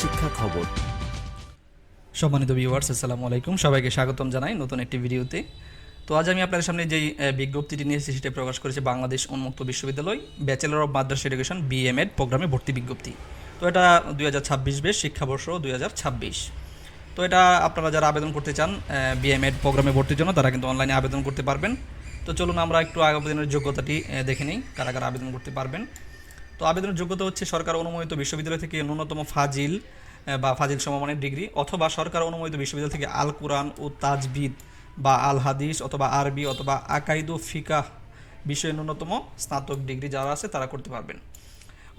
শিক্ষা খবর। সম্মানিত ভিউয়ার্স আসসালামু আলাইকুম। সবাইকে স্বাগতম জানাই নতুন একটি ভিডিওতে। তো আজ আমি আপনাদের সামনে যেই বিজ্ঞপ্তিটি নিয়ে এসেছি সেটা প্রকাশ করেছে বাংলাদেশ উন্মুক্ত বিশ্ববিদ্যালয় Bachelor of Madrasa Education BMEd প্রোগ্রামে ভর্তি বিজ্ঞপ্তি। তো এটা দুই হাজার ছাব্বিশ বেশ শিক্ষাবর্ষ দুই হাজার ছাব্বিশ। তো এটা আপনারা যারা আবেদন করতে চান বিএমএড প্রোগ্রামে ভর্তির জন্য, তারা কিন্তু অনলাইনে আবেদন করতে পারবেন। তো চলুন আমরা একটু আবেদনের যোগ্যতাটি দেখে নিই, কারা কারা আবেদন করতে পারবেন। তো আবেদনের যোগ্যতা হচ্ছে সরকার অনুমোদিত বিশ্ববিদ্যালয় থেকে ন্যূনতম ফাজিল বা ফাজিল সমমানের ডিগ্রি, অথবা সরকার অনুমোদিত বিশ্ববিদ্যালয় থেকে আল কোরআন ও তাজবিদ বা আল হাদিস অথবা আরবি অথবা আকাইদু ফিকাহ বিষয়ে ন্যূনতম স্নাতক ডিগ্রি যারা আছে তারা করতে পারবেন।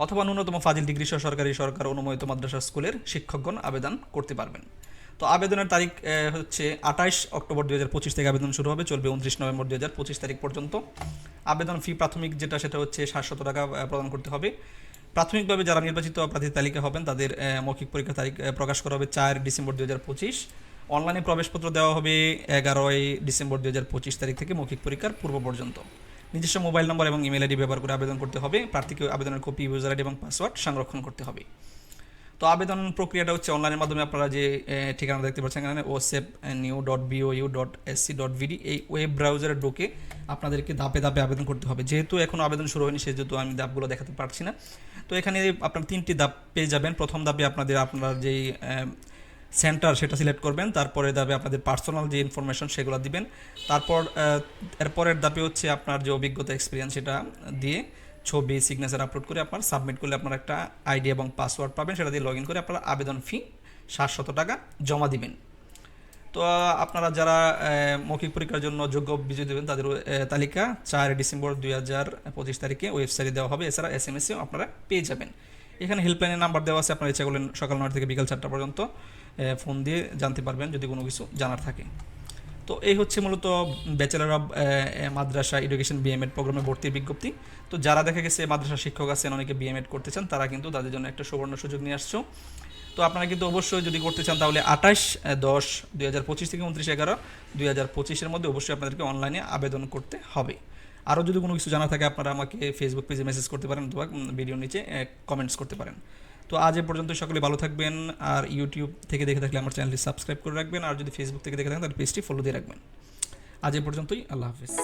অথবা ন্যূনতম ফাজিল ডিগ্রি সহ সরকারি সরকার অনুমোদিত মাদ্রাসা স্কুলের শিক্ষকগণ আবেদন করতে পারবেন। তো আবেদনের তারিখ হচ্ছে আঠাইশ অক্টোবর দু হাজার পঁচিশ থেকে আবেদন শুরু হবে, চলবে উনত্রিশ নভেম্বর দুই হাজার পঁচিশ তারিখ পর্যন্ত। আবেদন ফি প্রাথমিক যেটা, সেটা হচ্ছে সাতশত টাকা প্রদান করতে হবে। প্রাথমিকভাবে যারা নির্বাচিত প্রার্থীর তালিকা হবেন, তাদের মৌখিক পরীক্ষার তারিখ প্রকাশ করা হবে চার ডিসেম্বর দুই হাজার পঁচিশ। অনলাইনে প্রবেশপত্র দেওয়া হবে এগারোই ডিসেম্বর দু হাজার পঁচিশ তারিখ থেকে মৌখিক পরীক্ষার পূর্ব পর্যন্ত। নিজস্ব মোবাইল নম্বর এবং ইমেল আইডি ব্যবহার করে আবেদন করতে হবে। প্রার্থীকে আবেদনের কপি ইউজার আইডি এবং পাসওয়ার্ড সংরক্ষণ করতে হবে। তো আবেদন প্রক্রিয়াটা হচ্ছে অনলাইনের মাধ্যমে আপনারা যে ঠিকানা দেখতে পাচ্ছেন এখানে ও osep new dot BO U dot SC dot BD এই ওয়েব ব্রাউজারে ঢুকে আপনাদেরকে ধাপে ধাপে আবেদন করতে হবে। যেহেতু এখনও আবেদন শুরু হয়নি, সেহেতু আমি ধাপগুলো দেখাতে পারছি না। তো এখানে আপনার তিনটি ধাপ পেয়ে যাবেন। প্রথম ধাপে আপনাদের, আপনার যেই সেন্টার সেটা সিলেক্ট করবেন। তারপরে ধাপে আপনাদের পার্সোনাল যে ইনফরমেশন সেগুলো দিবেন। তারপর এরপরের ধাপে হচ্ছে আপনার যে অভিজ্ঞতা এক্সপিরিয়েন্স সেটা দিয়ে ছবি সিগনেচার আপলোড করে আপনার সাবমিট করলে আপনার একটা আইডি এবং পাসওয়ার্ড পাবেন। সেটা দিয়ে লগ ইন করে আপনারা আবেদন ফি সাতশত টাকা জমা দিবেন। তো, আপনারা যারা মৌখিক পরীক্ষার জন্য যোগ্য বিজয়ী দেবেন তাদের তালিকা চার ডিসেম্বর দুই হাজার পঁচিশ তারিখে ওয়েবসাইটে দেওয়া হবে। এছাড়া এস এম এসেও আপনারা পেয়ে যাবেন। এখানে হেল্পলাইনের নাম্বার দেওয়া আছে। আপনারা ইচ্ছা করলেন সকাল নয় থেকে বিকাল চারটা পর্যন্ত ফোন দিয়ে জানতে পারবেন, যদি কোনো কিছু জানার থাকে। তো এই হচ্ছে মূলত Bachelor of Madrasa Education BMEd প্রোগ্রামে ভর্তির বিজ্ঞপ্তি। তো যারা দেখা গেছে মাদ্রাসা শিক্ষক আছেন, অনেকে বিএমএড করতে চান, তারা কিন্তু তাদের জন্য একটা সুবর্ণ সুযোগ নিয়ে আসছো। তো আপনারা কিন্তু অবশ্যই যদি করতে চান তাহলে আঠাশ দশ, দুই হাজার পঁচিশ থেকে উনত্রিশ এগারো, দুই হাজার পঁচিশের মধ্যে অবশ্যই আপনাদেরকে অনলাইনে আবেদন করতে হবে। আরও যদি কোনো কিছু জানা থাকে, আপনারা আমাকে ফেসবুক পেজে মেসেজ করতে পারেন অথবা ভিডিওর নিচে কমেন্টস করতে পারেন। তো আজ এ পর্যন্ত সকলে ভালো থাকবেন আর ইউটিউব থেকে দেখে থাকলে আমার চ্যানেলটি সাবস্ক্রাইব করে রাখবেন, আর যদি ফেসবুক থেকে দেখে থাকেন তাহলে পেজটি ফলো দিয়ে রাখবেন। আজ এ পর্যন্তই, আল্লাহ হাফিজ।